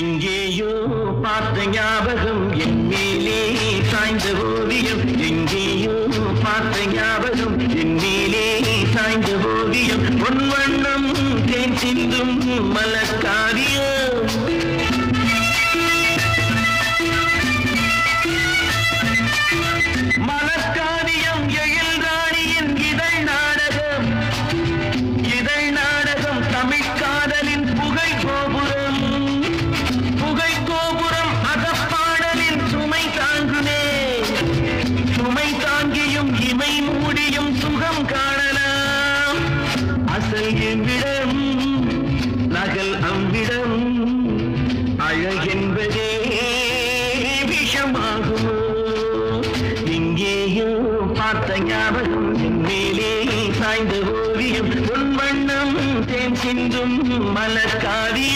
எங்கேயோ பார்த்த ஞாபகம் என் மேலே சாய்ந்த ஓவியம். எங்கேயோ பார்த்த ஞாபகம் என் மேலே சாய்ந்த ஓவியம். பொன் வண்ணம் தேன் சிந்தும் மலக்காவியம் மலர் மூடியும் சுகம் காணலாம். அசல் எவ்விடம் நகல் அவ்விடம் அழகென்பதே விஷமாகுமோ? இங்கேயும் பார்த்த ஞாபகம் மேலே சாய்ந்த ஓவியம் உன் வண்ணம் தேன் சிந்தும் மலர்காவியம்